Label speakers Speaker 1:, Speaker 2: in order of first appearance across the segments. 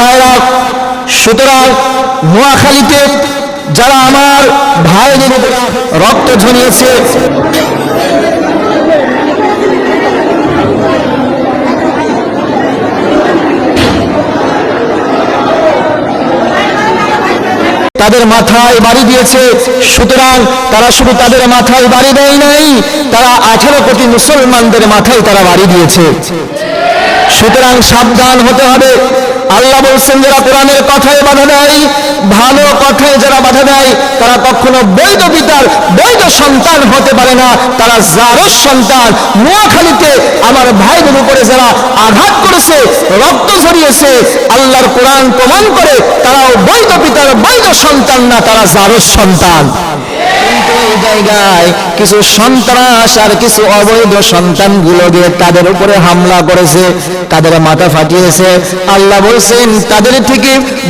Speaker 1: ভাইরা, সুতরাং নোয়াখালীতে যারা আমার ভাইদের রক্ত ঝরিয়েছে তাদের মাথায় বাড়ি দিয়েছে, সুতরাং তারা শুধু তাদের মাথায় বাড়ি দেয় নাই, তারা আঠারো কোটি মুসলমানদের মাথায় তারা বাড়ি দিয়েছে। সুতরাং সাবধান হতে হবে। আল্লাহ বলছেন, যারা কোরআনের কথায় বাধা দেয়, ভালো কথায় যারা বাধা দেয়, তারা কখনো বৈধ পিতার, বৈধ সন্তান হতে পারে না। তারা জারস সন্তান, নোয়াখালীতে আমার ভাইদের উপরে যারা আঘাত করেছে, রক্ত ঝরিয়েছে, আল্লাহর কোরআন প্রমাণ করে, তারাও বৈধ পিতার, বৈধ সন্তান না, তারা জারস সন্তান। এই জায়গায় কিছু সন্ত্রাস আর কিছু অবৈধ দিয়ে তাদের উপরে হামলা করেছে, তাদের মাথা ফাটিয়েছে। আল্লাহ বলছেন, তাদের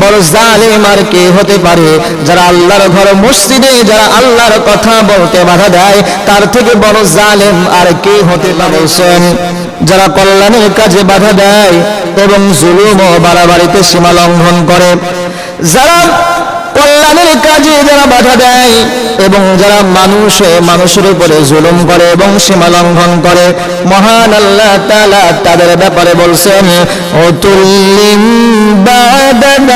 Speaker 1: বড় জালেম আর কে হতে পারে, যারা আল্লাহর ঘর মসজিদে, যারা আল্লাহর কথা বলতে বাধা দেয়, তার থেকে বড় জালেম আর কে হতে পারে যারা কল্যাণের কাজে বাধা দেয় এবং জুলুম ও বাড়াবাড়িতে সীমা লঙ্ঘন করে। যারা কল্যাণের কাজে যারা বাধা দেয় এবং যারা মানুষ মানুষের উপরে জুলুম করে এবং সীমা লঙ্ঘন করে, মহান আল্লাহ তাআলা তাদের ব্যাপারে বলছেন, অতুল্লিম বাদালিকা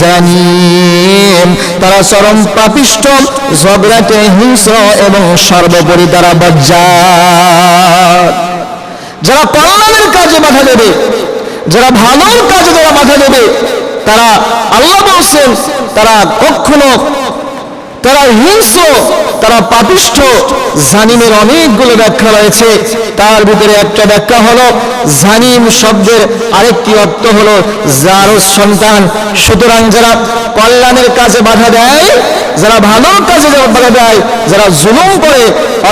Speaker 1: জানিম। তারা চরম পাপিষ্ট ঝগড়াটে হিংস্র এবং সর্বোপরি তারা বজ্জাত। যারা কল্যাণের কাজে বাধা দেবে, যারা ভালোর কাজে যারা বাধা দেবে তারা আল্লাহ বলছেন, তারা কখনো তারা হিংস্র, তারা পাপিষ্ঠ, জানিমের অনেকগুলো ব্যাখ্যা রয়েছে। তার ভিতরে একটা ব্যাখ্যা হলো, জানিম শব্দের আরেকটি অর্থ হলো জারস সন্তান। সুতরাং যারা কল্যাণের কাজে বাধা দেয়, যারা ভালো কাজে যারা বাধা দেয়, যারা জুলুম করে,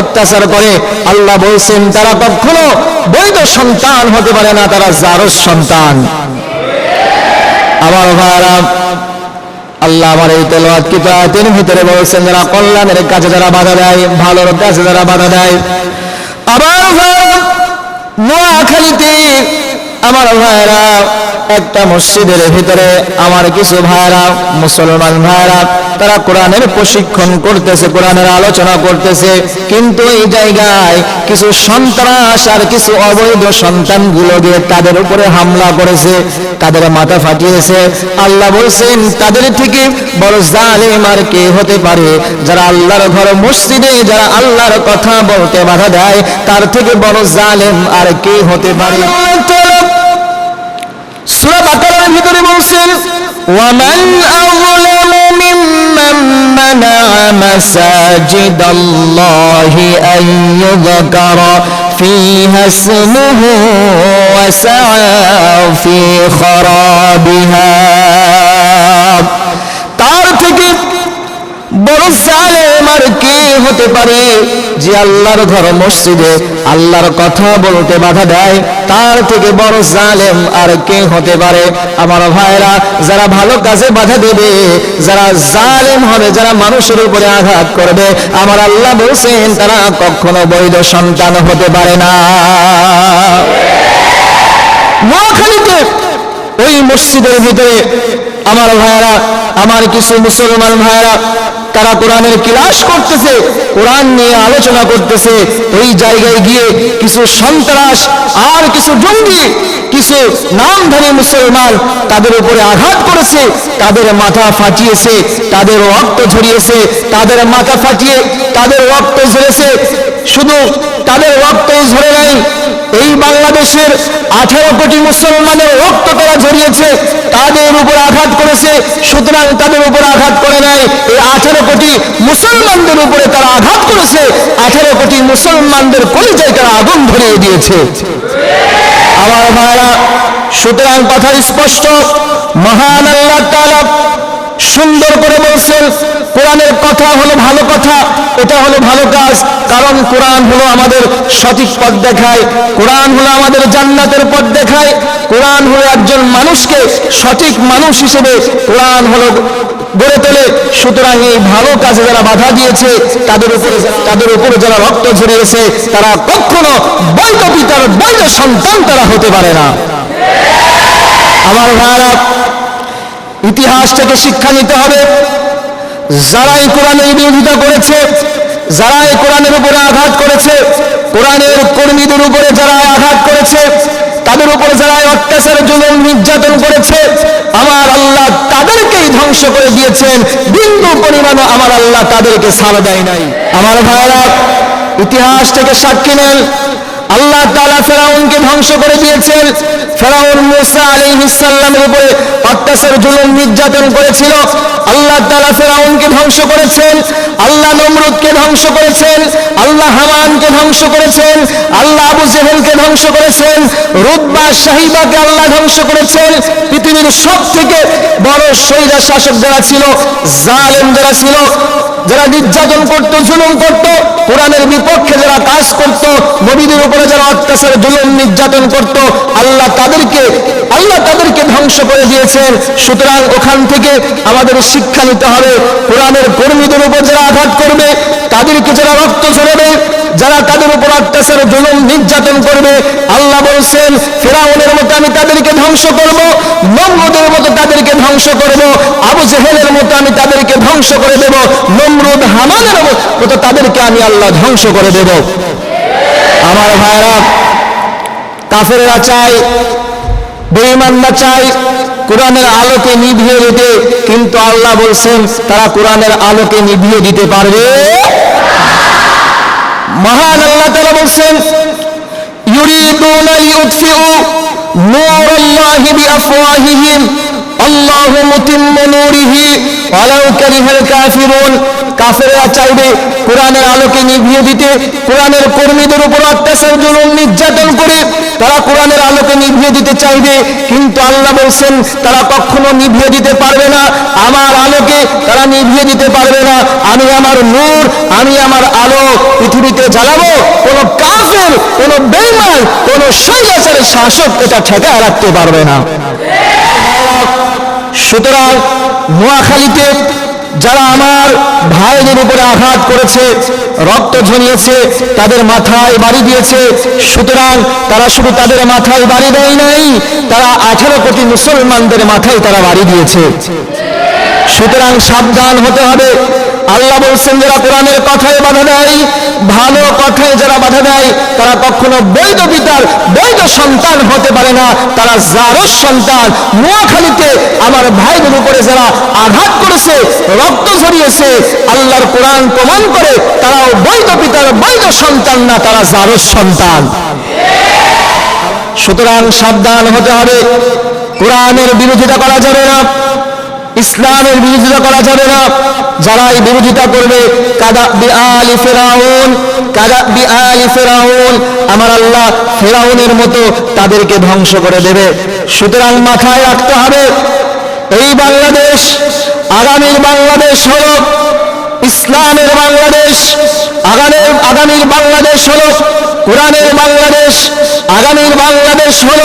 Speaker 1: অত্যাচার করে, আল্লাহ বলছেন, তারা কখনো বৈধ সন্তান হতে পারে না, তারা জারস সন্তান। আমার ভাইরা, আল্লাহ আমার এই তেলবাদ কি তিনি ভিতরে বলছেন, যারা কল্যাণের কাছে যারা বাধা দেয়, ভালোর কাছে যারা বাধা দেয়। আবার নোয়াখালীতে আমার ভাইরা একটা মসজিদের ভিতরে আমার কিছু ভাইরা মুসলমান ভাইরা তারা কোরআনের প্রশিক্ষণ করতেছে, কোরআনের আলোচনা করতেছে। কিন্তু এই জায়গায় কিছু সন্ত্রাস আর কিছু অবৈধ সন্তানগুলো দিয়ে তাদের উপরে হামলা করেছে, তাদের মাথা ফাটিয়েছে। আল্লাহ বলছেন, তাদের থেকে বড় জালেম আর কে হতে পারে, যারা আল্লাহর ঘর মসজিদে, যারা আল্লাহর কথা বলতে বাধা দেয়, তার থেকে বড় জালেম আর কে হতে পারে? সূরা বাকারার ভিতরে বলছেন ওয়ামান আযলামু মিম্মান মানা'a মাসাজিদাল্লাহি আন ইউযকারা فيها اسمه وسعى في خرابها তার থেকে বড় জালেম আর কে হতে পারে যে আল্লাহর ঘর মসজিদে আল্লাহর কথা বলতে বাধা দেয়, তার থেকে বড় জালেম আর কে হতে পারে? আমার ভাইরা, যারা ভালো কাজে বাধা দেবে, যারা জালেম হবে, যারা মানুষের উপরে আঘাত করবে, আমার আল্লাহ বলছেন, তারা কখনো বৈধ সন্তান হতে পারে না। নোয়াখালীতে ওই মসজিদের ভিতরে আমার ভাইয়েরা আমার কিছু মুসলমান ভাইয়েরা তারা কোরআনের ক্লাস করতেছে, কোরআন নিয়ে আলোচনা করতেছে। ওই জায়গায় গিয়ে কিছু সন্ত্রাস আর কিছু জঙ্গি, কিছু নামধারী মুসলমান তাদের উপরে আঘাত করেছে, তাদের মাথা ফাটিয়েছে, তাদের রক্ত ঝরিয়েছে, তাদের মাথা ফাটিয়ে তাদের রক্ত ঝরেছে। শুধু তাদের রক্ত ঝরে নাই এই বাংলাদেশের আঠারো কোটি মুসলমানের রক্ত তারা ঝরিয়েছে তাদের উপর আঘাত করেছে, সুতরাং তাদের উপর আঘাত করে নাই। এই আঠারো কোটি মুসলমানদের উপরে তারা আঘাত করেছে, আঠারো কোটি মুসলমানদের পরিচয় তারা আগুন ধরিয়ে দিয়েছে। আমার ভাইরা, সুতরাং কথা স্পষ্ট, মহান আল্লাহ তাআলা সুন্দর করে বলছেন, কোরআনের কথা হলো ভালো কথা, এটা হলো ভালো কাজ, কারণ কোরআন হলো আমাদের সঠিক পথ দেখায়, কোরআন হলো আমাদের জান্নাতের পথ দেখায়, কোরআন হলো একজন মানুষকে সঠিক মানুষ হিসেবে কোরআন হলো গড়ে তোলে। সুতরাং এই ভালো কাজে যারা বাধা দিয়েছে, তাদের উপরে তাদের উপরে যারা রক্ত ঝরিয়েছে, তারা কখনো বৈধ পিতার বৈধ সন্তান তারা হতে পারে না। আমার ভাইরা ইতিহাস থেকে শিক্ষা নিতে হবে। যারাই কোরআনের বিরোধিতা করেছে, যারাই কোরআনের উপরে আঘাত করেছে, কোরআনের কর্মীদের উপরে যারা আঘাত করেছে, তাদের উপরে যারা অত্যাচার, জুলুম, নির্যাতন করেছে, আমার আল্লাহ তাদেরকেই ধ্বংস করে দিয়েছেন। বিন্দু পরিমাণও আমার আল্লাহ তাদেরকে ছাড় দেয় নাই। আমার ভাইরা ইতিহাস থেকে সাক্ষী নেন। আল্লাহ তাআলা ফেরাউনকে ধ্বংস করে দিয়েছেন। ফেরাউন মুসা আলাইহিসসালামের উপরে অত্যাচার, জুলুম, নির্যাতন করেছিল। আল্লাহ তাআলা ফেরাউনকে ধ্বংস করেছেন। আল্লাহ নমরুদকে ধ্বংস করেছেন। আল্লাহ হামানকে ধ্বংস করেছেন। আল্লাহ আবু জেহেলকে ধ্বংস করেছেন। রুদ্বা শাহিবাকে আল্লাহ ধ্বংস করেছেন। পৃথিবীর সব থেকে বড় সৈরা শাসক যারা ছিল, জালেম যারা ছিল, যারা নির্যাতন করত, জুলুম করত, কোরআনের বিপক্ষে যারা কাজ করত, নবীদের উপরে অত্যাচার জুলুম নির্যাতন করত, আল্লাহ তাদেরকে আল্লাহ তাদেরকে ধ্বংস করে দিয়েছেন। সুতরাং ওখান থেকে আমাদের শিক্ষা নিতে হবে, কোরআনের কর্মীদের উপর যারা আঘাত করবে, তাদেরকে যারা রক্ত ঝরাবে, যারা তাদের উপর অত্যাচার, জুলুম, নির্যাতন করবে, আল্লাহ বলছেন, ফেরাউনের মতো আমি তাদেরকে ধ্বংস করব, নমরুদের মতো তাদেরকে ধ্বংস করব, আবু জেহেলের মতো আমি তাদেরকে ধ্বংস করে দেব, নমরুদ, হামানের মতো তাদেরকে আমি আল্লাহ ধ্বংস করে দেব। আমার ভাইরা কাফেরা চায় বেঈমানরা চায়, কোরআনের আলোকে নিভিয়ে দিতে, কিন্তু আল্লাহ বলছেন, তারা কোরআনের আলোকে নিভিয়ে দিতে পারবে? মহান আল্লাহ তারা বলছেন, ইউরিদুনা লিউতফিউ নূরাল্লাহি বিআফওয়াহিহিম, আল্লাহু মুতিম্মু নূরিহি, ওয়ালাউ কারিহাল কাফিরুন। কাফেরা চাইবে কোরআনের আলোকে নিভিয়ে দিতে, কোরআনের কর্মীদের উপর অত্যাচার, জুলুম, নির্যাতন করে তারা কোরআনের আলোকে নিভিয়ে দিতে চাইবে। কিন্তু আল্লাহ বলছেন, তারা কখনো নিভিয়ে দিতে পারবে না। আমার আলোকে তারা নিভিয়ে দিতে পারবে না। আমি আমার নূর, আমি আমার আলো পৃথিবীতে জ্বালাবো। কোনো কাফের, কোনো বেমান কোন সন্ন্যাসের শাসক এটা ঠেকায় রাখতে পারবে না। সুতরাং নোয়াখালীতে যারা আমার ভাইদের উপরে আঘাত করেছে, রক্ত ঝরিয়েছে, তাদের মাথায় বাড়ি দিয়েছে, সুতরাং তারা শুধু তাদের মাথায় বাড়ি দেয় নাই, তারা আঠারো কোটি মুসলমানদের মাথায় তারা বাড়ি দিয়েছে। সুতরাং সাবধান হতে হবে। আল্লাহ বলছেন, যারা কোরআনের কথায় বাধা দেয়, ভালো কথায় যারা বাধা দেয়, তারা কখনো বৈধ পিতার, বৈধ সন্তান হতে পারে না। তারা জারস সন্তান, নোয়াখালীতে আমার ভাইদের উপরে যারা আঘাত করেছে, রক্ত ঝরিয়েছে, আল্লাহর কোরআন প্রমাণ করে, তারাও বৈধ পিতার, বৈধ সন্তান না, তারা জারস সন্তান। সুতরাং সাবধান হতে হবে। কোরআনের বিরোধিতা করা যাবে না। ইসলামের বিরোধিতা করা যাবে না। যারা এই বিরোধিতা করবে, কাদা বি আলি ফেরাউন, কাদা বি আলি ফেরাউন, আমার আল্লাহ ফেরাউনের মতো তাদেরকে ধ্বংস করে দেবে। সুতরাং মাথায় রাখতে হবে, এই বাংলাদেশ আগামীর বাংলাদেশ হল ইসলামের বাংলাদেশ আগামীর আগামীর বাংলাদেশ হল কোরআনের বাংলাদেশ, আগামীর বাংলাদেশ হল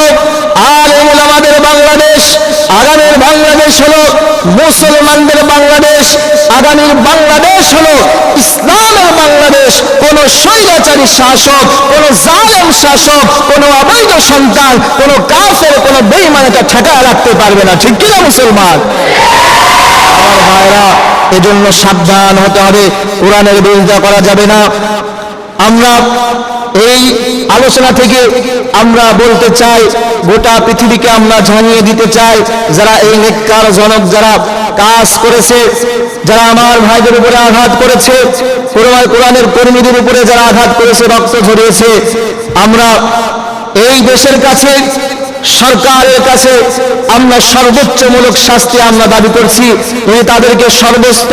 Speaker 1: আলেম আমাদের বাংলাদেশ, আগামীর বাংলাদেশ হলো, মুসলমানদের বাংলাদেশ, আগামীর বাংলাদেশ হলো, ইসলামের বাংলাদেশ। কোন স্বৈরাচারী শাসক, কোন জালেম শাসক, কোন অবৈধ সন্তান, কোন কাফের, কোন বেইমানেটা ঠেকায় রাখতে পারবে না। ঠিক কিনা মুসলমান? আমার ভাইরা, এজন্য সাবধান হতে হবে। কোরআনের বিরোধিতা করা যাবে না। আমরা এই আলোচনা থেকে আমরা বলতে চাই, গোটা পৃথিবীকে আমরা জানিয়ে দিতে চাই, যারা এই নেককার জনক যারা কাজ করেছে, যারা আমার ভাইদের উপরে আঘাত করেছে, কোরআন কোরআনের কর্মীদের উপরে যারা আঘাত করেছে, রক্ত ঝরিয়েছে, আমরা এই দেশের কাছে সরকারের কাছে আমরা সর্বোচ্চমূলক শাস্তি আমরা দাবি করছি। যদি তাদেরকে সর্বোচ্চ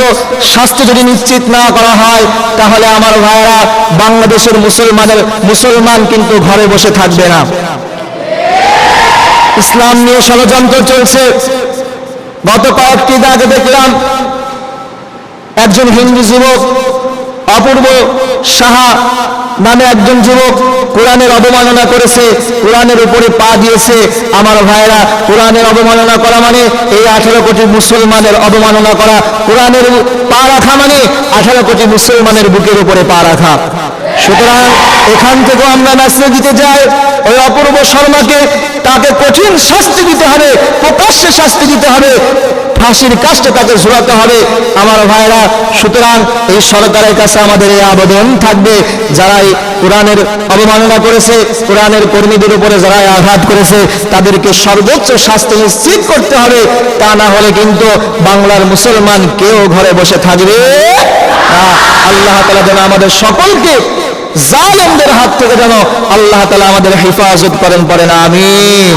Speaker 1: শাস্তি যদি নিশ্চিত না করা হয়, তাহলে আমার ভাইয়েরা বাংলাদেশের মুসলমানের, মুসলমান কিন্তু ঘরে বসে থাকবে না। ইসলাম নিয়ে ষড়যন্ত্র চলছে। গত কয়েকটি আগে দেখলাম, একজন হিন্দু যুবক অপূর্ব সাহা নামে একজন যুবক কোরআনের অবমাননা করেছে, কোরআনের উপরে পা দিয়েছে। আমার ভাইরা কোরআনের অবমাননা করা মানে এই আঠারো কোটি মুসলমানের অবমাননা করা। কোরআনের পা রাখা মানে আঠারো কোটি মুসলমানের বুকের উপরে পা রাখা। সুতরাং এখান থেকে আমরা মেসেজ দিতে যাই। ওই অপূর্ব শর্মাকে তাকে কঠিন শাস্তি দিতে হবে অবশ্যই শাস্তি দিতে হবে। ফাঁসির কাজটা তাকে ঝুলাতে হবে। আমার ভাইরা সুতরাং এই সরকারের কাছে আমাদের এই আবেদন থাকবে। যারা এই কোরআনের অবমাননা করেছে, কোরআনের কর্মীদের উপরে যারা আঘাত করেছে, তাদেরকে সর্বোচ্চ শাস্তি নিশ্চিত করতে হবে। তা না হলে কিন্তু বাংলার মুসলমান কেউ ঘরে বসে থাকবে। আল্লাহ তালা যেন আমাদের সকলকে জালেমদের হাত থেকে যেন আল্লাহ তালা আমাদের হেফাজত করেন, পড়েন, আমিন।